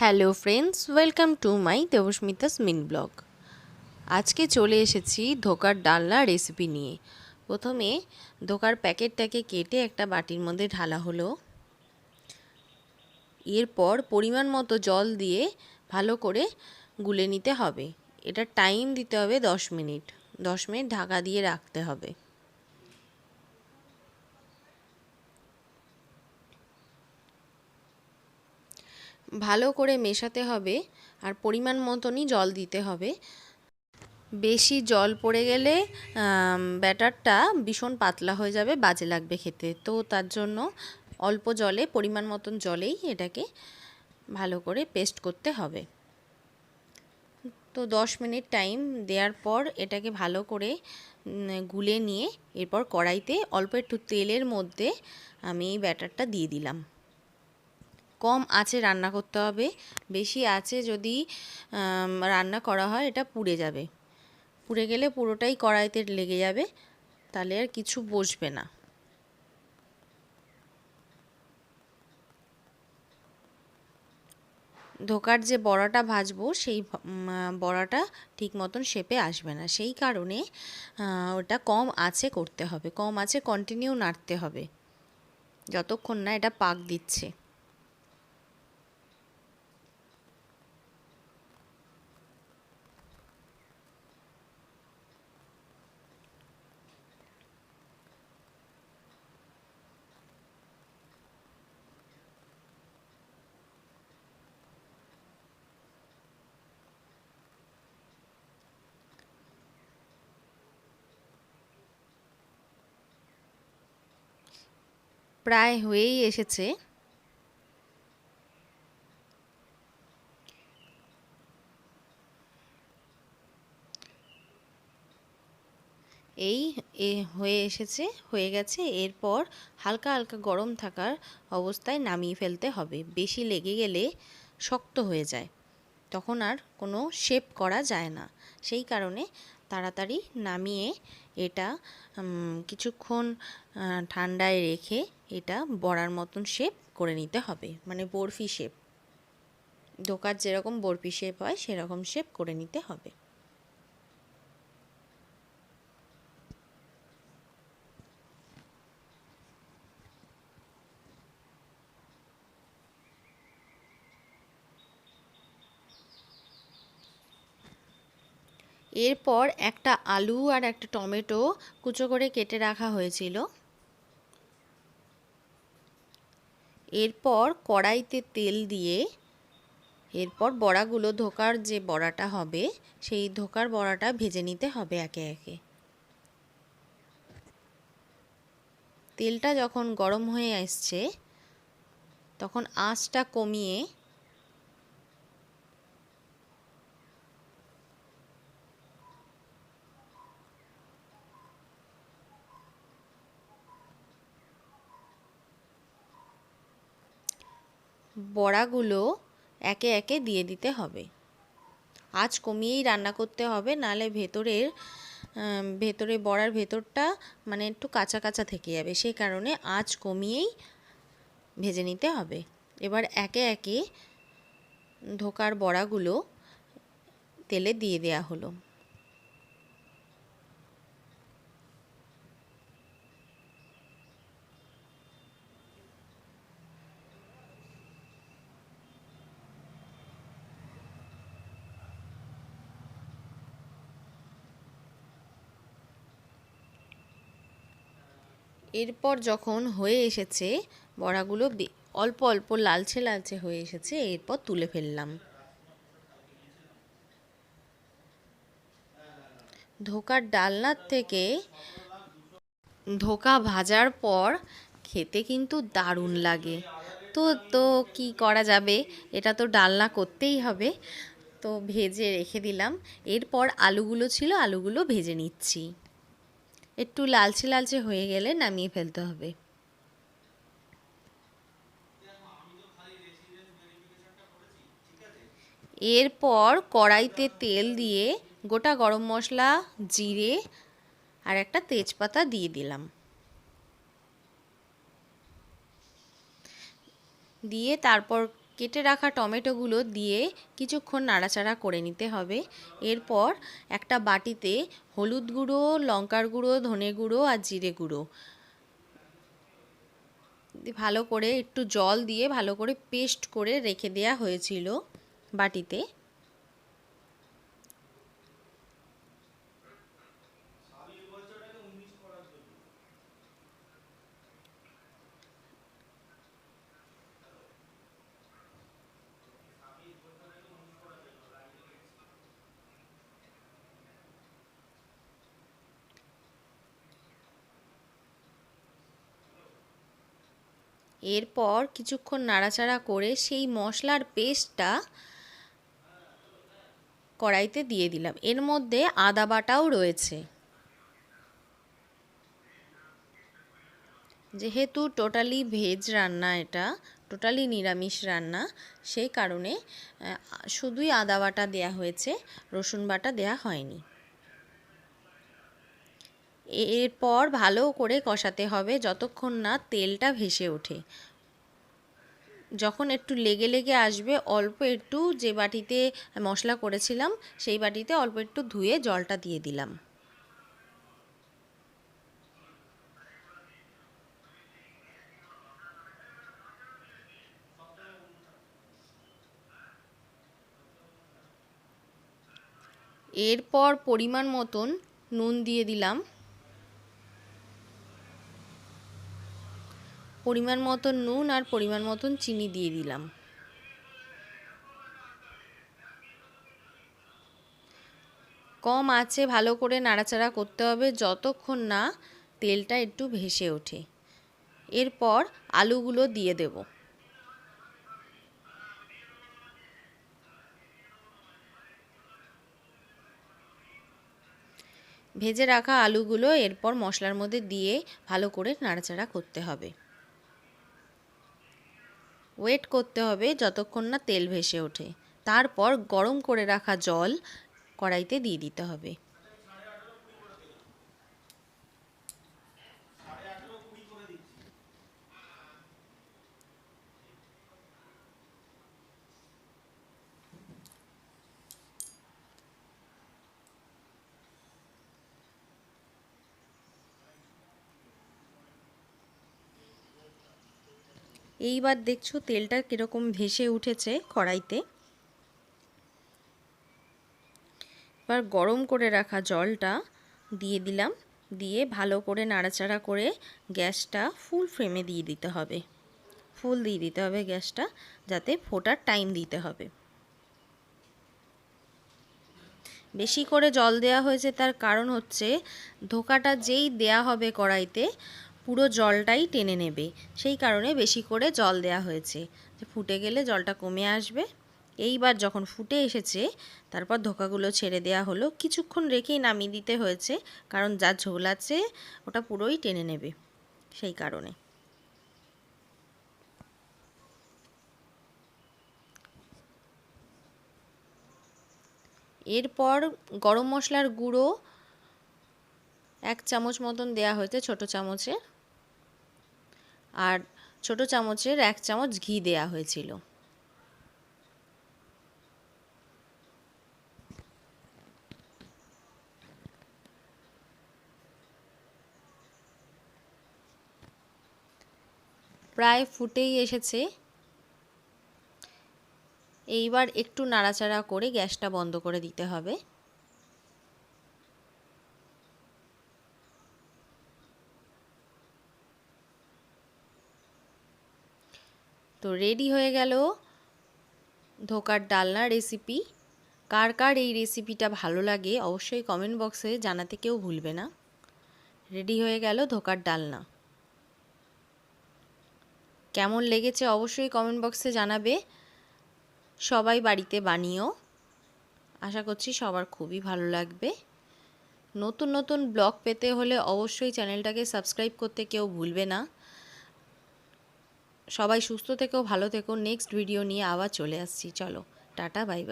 Hello friends, welcome to my Debasmita's mean blog. আজকে চলে এসেছি ধোকার ডালনা রেসিপি নিয়ে। প্রথমে ধোকার প্যাকেটটাকে কেটে একটা বাটির মধ্যে ঢালা হলো। এরপর পরিমাণ মতো জল দিয়ে ভালো করে গুলে নিতে হবে। এটা টাইম দিতে হবে দশ মিনিট। দশ মিনিট ঢাকা দিয়ে রাখতে হবে। ভালো করে মেশাতে হবে আর পরিমাণ মতনই জল দিতে হবে। বেশি জল পড়ে গেলে ব্যাটারটা ভীষণ পাতলা হয়ে যাবে, বাজে লাগবে খেতে। তো তার জন্য অল্প জলে, পরিমাণ মতন জলেই এটাকে ভালো করে পেস্ট করতে হবে। তো দশ মিনিট টাইম দেওয়ার পর এটাকে ভালো করে গুলে নিয়ে এরপর কড়াইতে অল্প একটু তেলের মধ্যে আমি ব্যাটারটা দিয়ে দিলাম। কম আঁচে রান্না করতে হবে, বেশি আঁচে যদি রান্না করা হয় এটা পুড়ে যাবে। পুড়ে গেলে পুরোটাই কড়াইতে লেগে যাবে, তাহলে আর কিছু বসবে না। ধোকার যে বড়াটা ভাজবো, সেই বড়াটা ঠিক মতন শেপে আসবে না। সেই কারণে ওটা কম আঁচে করতে হবে, কম আঁচে কন্টিনিউ নাড়তে হবে। যতক্ষণ না এটা পাক দিচ্ছে। প্রায় হয়েই এসেছে। এই এ হয়ে এসেছে, হয়ে গেছে। এরপর হালকা হালকা গরম থাকার অবস্থায় নামিয়ে ফেলতে হবে। বেশি লেগে গেলে শক্ত হয়ে যায়। তখন আর কোনো শেপ করা যায় না। সেই কারণে তাড়াতাড়ি নামিয়ে এটা কিছুক্ষণ ঠান্ডায় রেখে এটা বড়ার মতন শেপ করে নিতে হবে। মানে বরফি শেপ দোকার যেরকম বরফি শেপ হয়, সেরকম শেপ করে নিতে হবে। এরপর একটা আলু আর একটা টমেটো কুচো করে কেটে রাখা হয়েছিল। এরপর কড়াইতে তেল দিয়ে এরপর বড়াগুলো ধোকার যে বড়াটা হবে, সেই ধোকার বড়াটা ভেজে নিতে হবে একে একে। তেলটা যখন গরম হয়ে আসছে, তখন আঁচটা কমিয়ে বড়াগুলো একে একে দিয়ে দিতে হবে। আঁচ কমিয়েই রান্না করতে হবে, নালে ভেতরের ভেতরে বড়ার ভেতরটা মানে একটু কাঁচা কাঁচা থেকে যাবে। সেই কারণে আঁচ কমিয়েই ভেজে নিতে হবে। এবার একে একে ধোকার বড়াগুলো তেলে দিয়ে দেয়া হলো। এরপর যখন হয়ে এসেছে, বড়াগুলো অল্প অল্প লালচে লালচে হয়ে এসেছে, এরপর তুলে ফেললাম। ধোকার ডালনার থেকে ধোকা ভাজার পর খেতে কিন্তু দারুণ লাগে। তো তো কি করা যাবে? এটা তো ডালনা করতেই হবে। তো ভেজে রেখে দিলাম। এরপর আলুগুলো ছিল, আলুগুলো ভেজে নিচ্ছি। একটু লালচে লালচে হয়ে গেলে নামিয়ে ফেলতে হবে। এরপর কড়াইতে তেল দিয়ে গোটা গরম মশলা, জিরে আর একটা তেজপাতা দিয়ে দিলাম। দিয়ে তারপর কেটে রাখা টমেটোগুলো দিয়ে কিছুক্ষণ নাড়াচাড়া করে নিতে হবে। এরপর একটা বাটিতে হলুদ গুঁড়ো, লঙ্কার গুঁড়ো, ধনে গুঁড়ো আর জিরে গুঁড়ো। ভালো করে একটু জল দিয়ে ভালো করে পেস্ট করে রেখে দেয়া হয়েছিল বাটিতে। এরপর কিছুক্ষণ নাড়াচাড়া করে সেই মশলার পেস্টটা কড়াইতে দিয়ে দিলাম। এর মধ্যে আদা বাটাও রয়েছে। যেহেতু টোটালি ভেজ রান্না এটা, টোটালি নিরামিষ রান্না, সেই কারণে শুধুই আদা বাটা দেয়া হয়েছে, রসুন বাটা দেয়া হয়নি। এরপর ভালো করে কষাতে হবে যতক্ষণ না তেলটা ভেসে ওঠে। যখন একটু লেগে লেগে আসবে, অল্প একটু যে বাটিতে মশলা করেছিলাম, সেই বাটিতে অল্প একটু ধুয়ে জলটা দিয়ে দিলাম। এরপর পরিমাণ মতন নুন দিয়ে দিলাম। পরিমাণ মতন নুন আর পরিমাণ মতন চিনি দিয়ে দিলাম। কম আছে, ভালো করে নাড়াচাড়া করতে হবে যতক্ষণ না তেলটা একটু ভেসে ওঠে। এরপর আলুগুলো দিয়ে দেব। ভেজে রাখা আলুগুলো এরপর মশলার মধ্যে দিয়ে ভালো করে নাড়াচাড়া করতে হবে। ওয়েট করতে হবে যতক্ষণ না তেল ভেসে ওঠে। তারপর গরম করে রাখা জল কড়াইতে দিয়ে দিতে হবে। এইবার দেখছ তেলটা কীরকম ভেসে উঠেছে কড়াইতে। এবার গরম করে রাখা জলটা দিয়ে দিলাম, দিয়ে ভালো করে নাড়াচাড়া করে গ্যাসটা ফুল ফ্রেমে দিয়ে দিতে হবে। ফুল দিয়ে দিতে হবে গ্যাসটা, যাতে ফোটার টাইম দিতে হবে। বেশি করে জল দেয়া হয়েছে তার কারণ হচ্ছে ধোকাটা যেই দেয়া হবে কড়াইতে পুরো জলটাই টেনে নেবে। সেই কারণে বেশি করে জল দেয়া হয়েছে। যে ফুটে গেলে জলটা কমে আসবে। এইবার যখন ফুটে এসেছে, তারপর ধোকাগুলো ছেড়ে দেয়া হলো। কিছুক্ষণ রেখেই নামিয়ে দিতে হয়েছে, কারণ যা ঝোল আছে, ওটা পুরোই টেনে নেবে। সেই কারণে। এরপর গরম মশলার গুঁড়ো এক চামচ মতন দেয়া হয়েছে, ছোট চামচে আর ছোট চামচের এক চামচ ঘি দেয়া হয়েছিল। প্রায় ফুটেই এসেছে। এইবার একটু নাড়াচাড়া করে গ্যাসটা বন্ধ করে দিতে হবে। তো রেডি হয়ে গেল ধোকার ডালনা রেসিপি কার কার এই রেসিপিটা ভালো লাগে অবশ্যই কমেন্ট বক্সে জানাতে কেউ ভুলবে না। রেডি হয়ে গেল ধোকার ডালনা। কেমন লেগেছে অবশ্যই কমেন্ট বক্সে জানাবে। সবাই বাড়িতে বানিও। আশা করছি সবার খুবই ভালো লাগবে। নতুন নতুন ব্লগ পেতে হলে অবশ্যই চ্যানেলটাকে সাবস্ক্রাইব করতে কেউ ভুলবে না। সবাই সুস্থ থেকেও ভালো থেকো। নেক্সট ভিডিও নিয়ে আবার চলে আসছি। চলো টাটা বাই